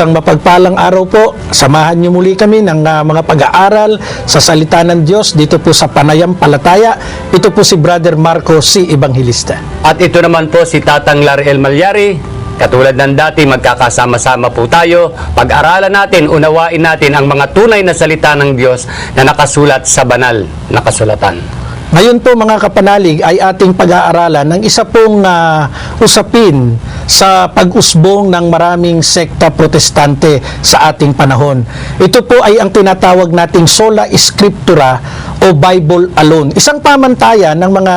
Isang mapagpalang araw po. Samahan niyo muli kami ng ah, mga pag-aaral sa salita ng Diyos dito po sa Panayam Palataya. Ito po si Brother Marco C. Evangelista. At ito naman po si Tatang Lariel Malyari. Katulad ng dati, magkakasama-sama po tayo. Pag-aralan natin, unawain natin ang mga tunay na salita ng Diyos na nakasulat sa banal na kasulatan. Ngayon po mga kapanalig ay ating pag-aaralan ng isa pong ah, usapin sa pag-usbong ng maraming sekta protestante sa ating panahon. Ito po ay ang tinatawag nating sola scriptura o Bible alone. Isang pamantayan ng mga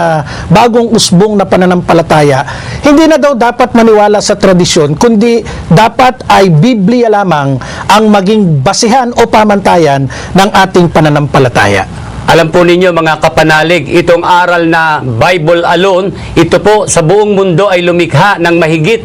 bagong usbong na pananampalataya. Hindi na daw dapat maniwala sa tradisyon, kundi dapat ay Biblia lamang ang maging basihan o pamantayan ng ating pananampalataya. Alam po ninyo mga kapanalig, itong aral na Bible alone, ito po sa buong mundo ay lumikha ng mahigit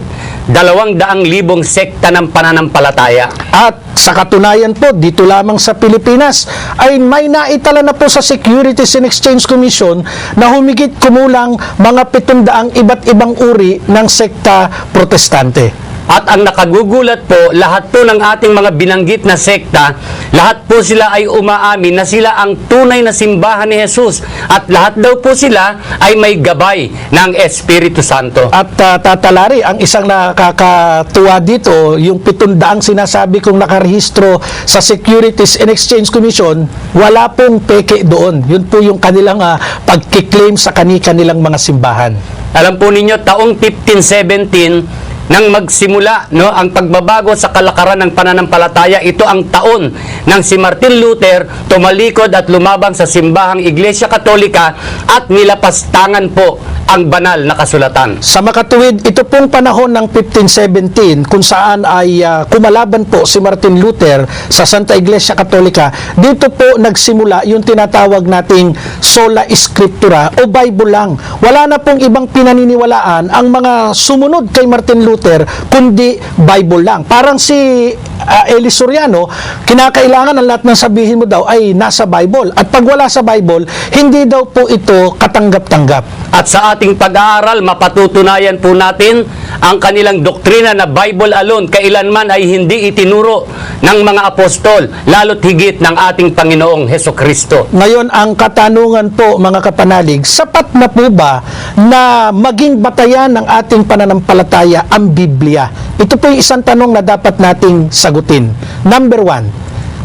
dalawang daang libong sekta ng pananampalataya. At sa katunayan po, dito lamang sa Pilipinas ay may naitala na po sa Securities and Exchange Commission na humigit kumulang mga 700 iba't ibang uri ng sekta protestante. At ang nakagugulat po, lahat po ng ating mga binanggit na sekta, lahat po sila ay umaamin na sila ang tunay na simbahan ni Jesus. At lahat daw po sila ay may gabay ng Espiritu Santo. At uh, tatalari, ang isang nakakatuwa dito, yung 700 sinasabi kong nakarehistro sa Securities and Exchange Commission, wala pong peke doon. Yun po yung kanilang uh, pagkiklaim sa kani-kanilang mga simbahan. Alam po ninyo, taong 1517, nang magsimula no ang pagbabago sa kalakaran ng pananampalataya ito ang taon nang si Martin Luther tumalikod at lumabang sa simbahang Iglesia Katolika at nilapastangan po ang banal na kasulatan. Sa makatuwid, ito pong panahon ng 1517 kung saan ay ah, kumalaban po si Martin Luther sa Santa Iglesia Katolika, dito po nagsimula yung tinatawag nating sola scriptura o Bible lang. Wala na pong ibang pinaniniwalaan ang mga sumunod kay Martin Luther kundi Bible lang. Parang si ah, Eli Soriano, kinakailangan ang lahat ng sabihin mo daw ay nasa Bible. At pag wala sa Bible, hindi daw po ito katanggap-tanggap. At sa ating pag-aaral, mapatutunayan po natin ang kanilang doktrina na Bible alone kailanman ay hindi itinuro ng mga apostol, lalo't higit ng ating Panginoong Heso Kristo. Ngayon, ang katanungan po, mga kapanalig, sapat na po ba na maging batayan ng ating pananampalataya ang Biblia? Ito po yung isang tanong na dapat nating sagutin. Number one,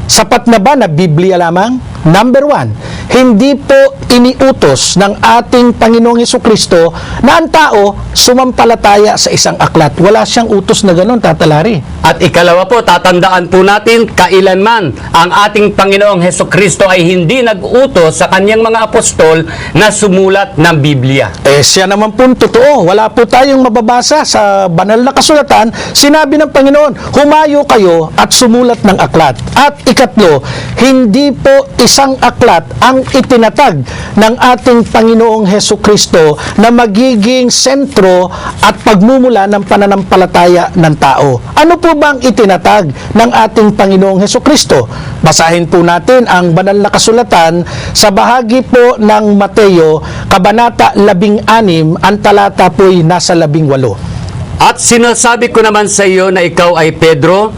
sapat na ba na Biblia lamang? Number one, hindi po iniutos ng ating Panginoong Heso Kristo na ang tao sumampalataya sa isang aklat. Wala siyang utos na ganun, tatalari. At ikalawa po, tatandaan po natin, kailanman ang ating Panginoong Heso Kristo ay hindi nag-utos sa kanyang mga apostol na sumulat ng Biblia. Eh, siya naman po totoo. Wala po tayong mababasa sa banal na kasulatan. Sinabi ng Panginoon, humayo kayo at sumulat ng aklat. At ikatlo, hindi po isang aklat ang itinatag ng ating Panginoong Heso Kristo na magiging sentro at pagmumula ng pananampalataya ng tao. Ano po bang itinatag ng ating Panginoong Heso Kristo? Basahin po natin ang banal na kasulatan sa bahagi po ng Mateo, Kabanata 16, ang talata po'y nasa 18. At sinasabi ko naman sa iyo na ikaw ay Pedro,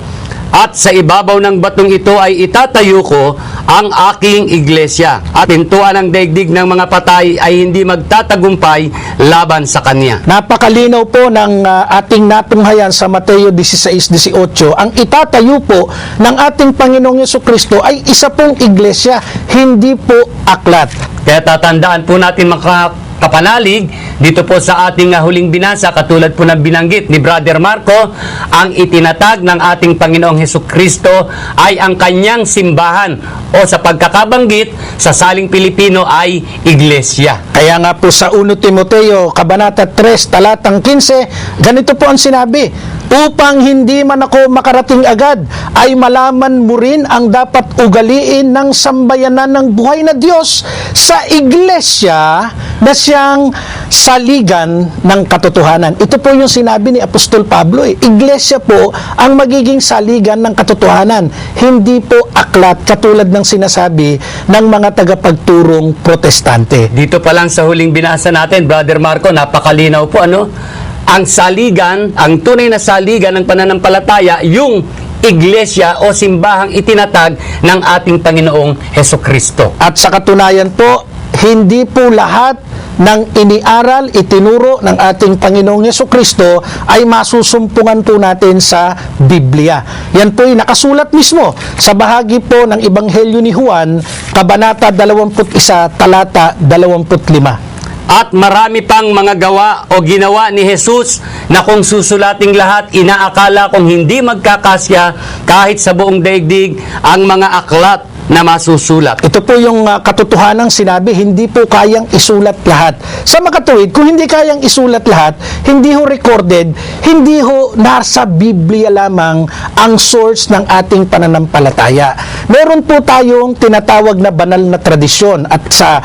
at sa ibabaw ng batong ito ay itatayo ko ang aking iglesia. At pintuan ng daigdig ng mga patay ay hindi magtatagumpay laban sa kanya. Napakalinaw po ng ah, ating natunghayan sa Mateo 16:18. Ang itatayo po ng ating Panginoong Yeso Kristo ay isa pong iglesia, hindi po aklat. Kaya tatandaan po natin mga kapanalig dito po sa ating uh, huling binasa katulad po ng binanggit ni Brother Marco ang itinatag ng ating Panginoong Heso Kristo ay ang kanyang simbahan o sa pagkakabanggit sa saling Pilipino ay iglesia. Kaya nga po sa 1 Timoteo, Kabanata 3, talatang 15, ganito po ang sinabi, upang hindi man ako makarating agad, ay malaman mo rin ang dapat ugaliin ng sambayanan ng buhay na Diyos sa iglesia na siyang saligan ng katotohanan. Ito po yung sinabi ni Apostol Pablo. Eh. Iglesia po ang magiging saligan ng katotohanan, hindi po aklat katulad ng sinasabi ng mga tagapagturong protestante. Dito pa lang sa huling binasa natin, Brother Marco, napakalinaw po ano? Ang saligan, ang tunay na saligan ng pananampalataya, yung iglesia o simbahang itinatag ng ating Panginoong Heso Kristo. At sa katunayan po, hindi po lahat ng iniaral, itinuro ng ating Panginoong Yeso Kristo ay masusumpungan po natin sa Biblia. Yan po ay nakasulat mismo sa bahagi po ng Ebanghelyo ni Juan, Kabanata 21, talata 25. At marami pang mga gawa o ginawa ni Jesus na kung susulating lahat, inaakala kung hindi magkakasya kahit sa buong daigdig ang mga aklat na masusulat. Ito po yung uh, katotohanang sinabi, hindi po kayang isulat lahat. Sa makatuwid, kung hindi kayang isulat lahat, hindi ho recorded, hindi ho nasa Biblia lamang ang source ng ating pananampalataya. Meron po tayong tinatawag na banal na tradisyon at sa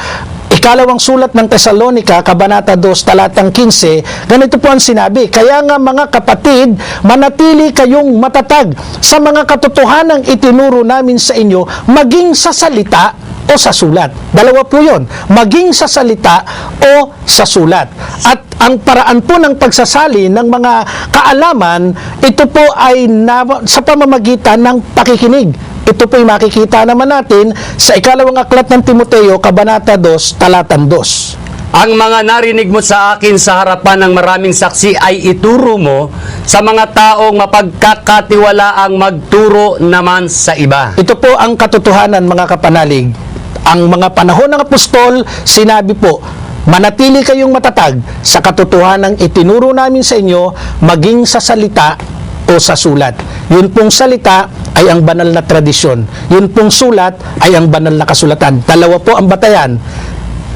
Ikalawang sulat ng Tesalonika, Kabanata 2, talatang 15, ganito po ang sinabi, Kaya nga mga kapatid, manatili kayong matatag sa mga katotohanang itinuro namin sa inyo, maging sa salita o sa sulat. Dalawa po yun, maging sa salita o sa sulat. At ang paraan po ng pagsasali ng mga kaalaman, ito po ay na, sa pamamagitan ng pakikinig. Ito po'y makikita naman natin sa ikalawang aklat ng Timoteo, Kabanata 2, Talatan 2. Ang mga narinig mo sa akin sa harapan ng maraming saksi ay ituro mo sa mga taong mapagkakatiwalaang magturo naman sa iba. Ito po ang katotohanan mga kapanalig. Ang mga panahon ng apostol, sinabi po, manatili kayong matatag sa katotohanan itinuro namin sa inyo, maging sa salita o sa sulat. Yun pong salita ay ang banal na tradisyon. Yun pong sulat ay ang banal na kasulatan. Dalawa po ang batayan.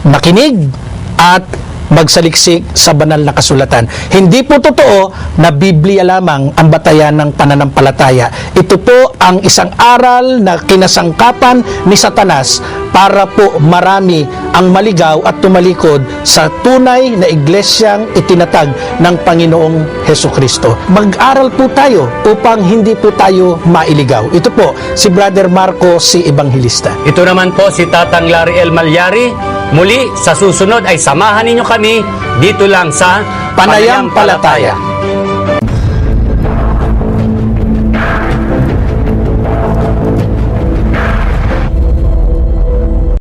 Makinig at magsaliksik sa banal na kasulatan. Hindi po totoo na Biblia lamang ang batayan ng pananampalataya. Ito po ang isang aral na kinasangkapan ni Satanas para po marami ang maligaw at tumalikod sa tunay na iglesyang itinatag ng Panginoong Heso Kristo. Mag-aral po tayo upang hindi po tayo mailigaw. Ito po si Brother Marco, si Evangelista. Ito naman po si Tatang Larry El Malyari. Muli, sa susunod ay samahan ninyo kami dito lang sa Panayam Palataya.